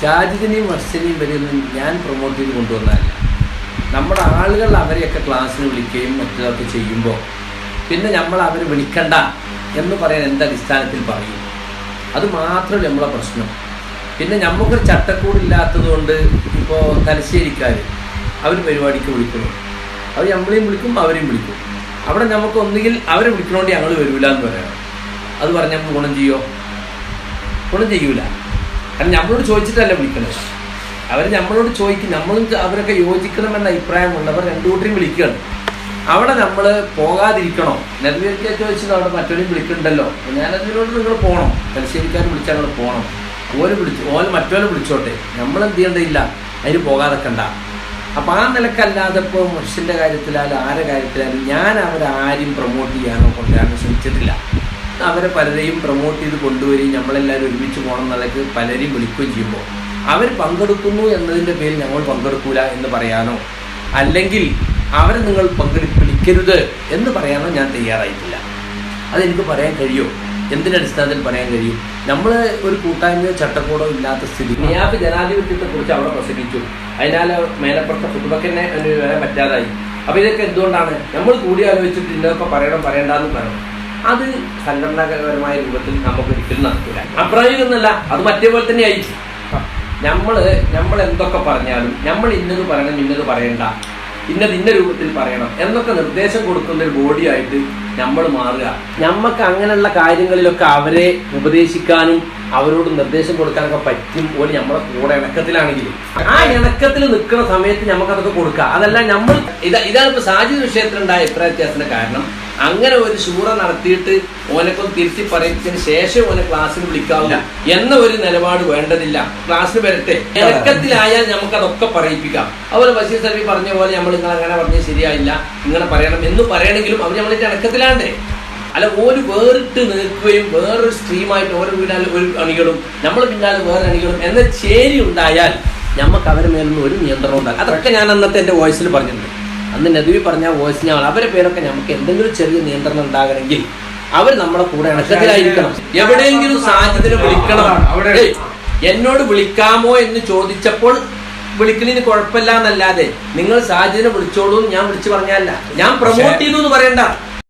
ഷാജിദിനെയും വർഷനെയും വരെയൊന്നും ഞാൻ പ്രൊമോട്ട് ചെയ്ത് കൊണ്ടുവന്നാൽ നമ്മുടെ ആളുകൾ അവരെയൊക്കെ ക്ലാസ്സിന് വിളിക്കുകയും മറ്റൊക്കെ ചെയ്യുമ്പോൾ പിന്നെ നമ്മൾ അവരെ വിളിക്കണ്ട എന്ന് പറയാൻ എന്ത് അടിസ്ഥാനത്തിൽ പറയും? അത് മാത്രമല്ല നമ്മളെ പ്രശ്നം. പിന്നെ നമുക്കൊരു ചട്ടക്കൂടില്ലാത്തത് കൊണ്ട് ഇപ്പോൾ തലശ്ശേരിക്കാർ അവർ പരിപാടിക്ക് വിളിക്കുന്നു. അവർ നമ്മളെയും വിളിക്കും അവരെയും വിളിക്കും. അവിടെ നമുക്ക് ഒന്നുകിൽ അവരെ വിളിക്കണോണ്ട് ഞങ്ങൾ വരില്ല എന്ന് പറയണം അത് പറഞ്ഞാൽ ഗുണം ചെയ്യോ? ഗുണം ചെയ്യൂല. കാരണം നമ്മളോട് ചോദിച്ചിട്ടല്ല വിളിക്കണത്. അവർ നമ്മളോട് ചോദിക്കും നമ്മളും അവരൊക്കെ യോജിക്കണമെന്ന അഭിപ്രായമുള്ളവർ രണ്ടു കൂട്ടരും വിളിക്കുകയാണ്. അവിടെ നമ്മൾ പോകാതിരിക്കണോ? നെൽവേലിക്കാൻ ചോദിച്ചത് അവിടെ മറ്റൊരു വിളിക്കണ്ടല്ലോ? ഞാനതിനോട് നിങ്ങൾ പോകണം. തലശ്ശേരിക്കാർ വിളിച്ചാൽ നിങ്ങൾ പോകണം. ഓര് വിളിച്ചു ഓൽ മറ്റോലെ വിളിച്ചോട്ടെ. നമ്മൾ എന്ത് ചെയ്യേണ്ടതില്ല അതിന് പോകാതെ കണ്ട അപ്പം ആ നിലക്കല്ലാതെ ഇപ്പോൾ മുർഷിന്റെ കാര്യത്തിലായാലും ആരുടെ കാര്യത്തിലായാലും ഞാൻ അവരാരും പ്രൊമോട്ട് ചെയ്യാനോ കൊണ്ടുവരാനോ ശ്രമിച്ചിട്ടില്ല. അവരെ പലരെയും പ്രൊമോട്ട് ചെയ്ത് കൊണ്ടുവരികയും നമ്മളെല്ലാവരും ഒരുമിച്ച് പോകണം എന്നുള്ളത് പലരെയും വിളിക്കുകയും ചെയ്യുമ്പോൾ അവർ പങ്കെടുക്കുന്നു എന്നതിന്റെ പേരിൽ ഞങ്ങൾ പങ്കെടുക്കൂല എന്ന് പറയാനോ? അല്ലെങ്കിൽ അവരെ നിങ്ങൾ പങ്കെടുപ്പിക്കരുത് എന്ന് പറയാനോ ഞാൻ തയ്യാറായിട്ടില്ല. അതെനിക്ക് പറയാൻ കഴിയുമോ എന്തിനടിസ്ഥാനത്തിൽ പറയാൻ കഴിയും? നമ്മൾ ഒരു കൂട്ടായ്മയോ ചട്ടക്കൂടോ ഇല്ലാത്ത സ്ഥിതി നിയാബ് ജനാധിപത്യത്തെക്കുറിച്ച് അവിടെ പ്രസംഗിച്ചു. അതിനാൽ മേലപ്പുറത്തെ ഫുട്ബക്കനെ വരാൻ പറ്റാതായി. അപ്പോൾ ഇതൊക്കെ എന്തുകൊണ്ടാണ്? നമ്മൾ കൂടി ഇന്നൊക്കെ പറയണം പറയണ്ടെന്ന് പറയണം അത് സംഘടനാപരമായ രൂപത്തിൽ നമുക്ക് ഒരിക്കലും നടക്കില്ല അഭിപ്രായം എന്നല്ല അത് മറ്റേ പോലെ തന്നെ ആയിരിക്കും. നമ്മൾ നമ്മൾ എന്തൊക്കെ പറഞ്ഞാലും നമ്മൾ ഇന്നത് പറയണം ഇന്നത് പറയണ്ട ഇന്നത് ഇന്ന രൂപത്തിൽ പറയണം എന്നൊക്കെ നിർദ്ദേശം കൊടുക്കുന്ന ഒരു ബോഡിയായിട്ട് നമ്മൾ മാറുക. നമുക്ക് അങ്ങനെയുള്ള കാര്യങ്ങളിലൊക്കെ അവരെ ഉപദേശിക്കാനും അവരോട് നിർദ്ദേശം കൊടുക്കാനൊക്കെ പറ്റും പോലെ നമ്മളെ കൂടെ ഇണക്കത്തിലാണെങ്കിൽ ആ ഇണക്കത്തിൽ നിൽക്കുന്ന സമയത്ത് നമുക്കതൊക്കെ കൊടുക്കാം. അതല്ല നമ്മൾ ഇതാ ഇതാണ് ഇപ്പൊ സാഹചര്യ വിഷയത്തിലുണ്ടായ ഇത്ര വ്യത്യാസത്തിന്റെ കാരണം. അങ്ങനെ ഒരു ശൂറ നടത്തിയിട്ട് ഓനൊക്കെ തിരുത്തി പറയത്തിന് ശേഷം ഓനെ ക്ലാസ്സിന് വിളിക്കാവില്ല എന്ന ഒരു നിലപാട് വേണ്ടതില്ല. ക്ലാസ്സിന് വരട്ടെ. ഇറക്കത്തിലായാൽ നമുക്ക് അതൊക്കെ പറയിപ്പിക്കാം. അതുപോലെ ബഷീർ സർവി പറഞ്ഞ പോലെ നമ്മൾ നിങ്ങൾ അങ്ങനെ പറഞ്ഞ് ശരിയായില്ല. ഇങ്ങനെ പറയണം എന്ന് പറയണമെങ്കിലും അവർ നമ്മളിന്റെ ഇണക്കത്തിലാണ്ടേ അല്ല ഒരു വേറിട്ട് നിൽക്കുകയും വേറൊരു സ്ട്രീമായിട്ട് ഓരോ വീടാൽ ഒരു അണികളും നമ്മൾ പിന്നാലെ വേറെ അണികളും എന്ന ചേരി ഉണ്ടായാൽ നമുക്ക് അവരുടെ മേലൊന്നും ഒരു നിയന്ത്രണം ഉണ്ടാകും അതൊക്കെ ഞാൻ അന്നത്തെ എന്റെ വോയിസിൽ പറഞ്ഞിട്ടുണ്ട്. അന്ന് നദുവി പറഞ്ഞ വോയിസിനെ അവരെ പേരൊക്കെ നമുക്ക് എന്തെങ്കിലും ചെറിയ നിയന്ത്രണം ഉണ്ടാകണമെങ്കിൽ അവർ നമ്മുടെ കൂടെ ഇണക്കത്തിലായിരിക്കണം. എവിടെയെങ്കിലും സാഹചര്യം വിളിക്കണം. എന്നോട് വിളിക്കാമോ എന്ന് ചോദിച്ചപ്പോൾ വിളിക്കലിന് കുഴപ്പമില്ല എന്നല്ലാതെ നിങ്ങൾ സാഹചര്യം വിളിച്ചോളൂ ഞാൻ വിളിച്ചു പറഞ്ഞല്ല ഞാൻ പ്രൊമോട്ട് ചെയ്തു എന്ന് പറയണ്ട.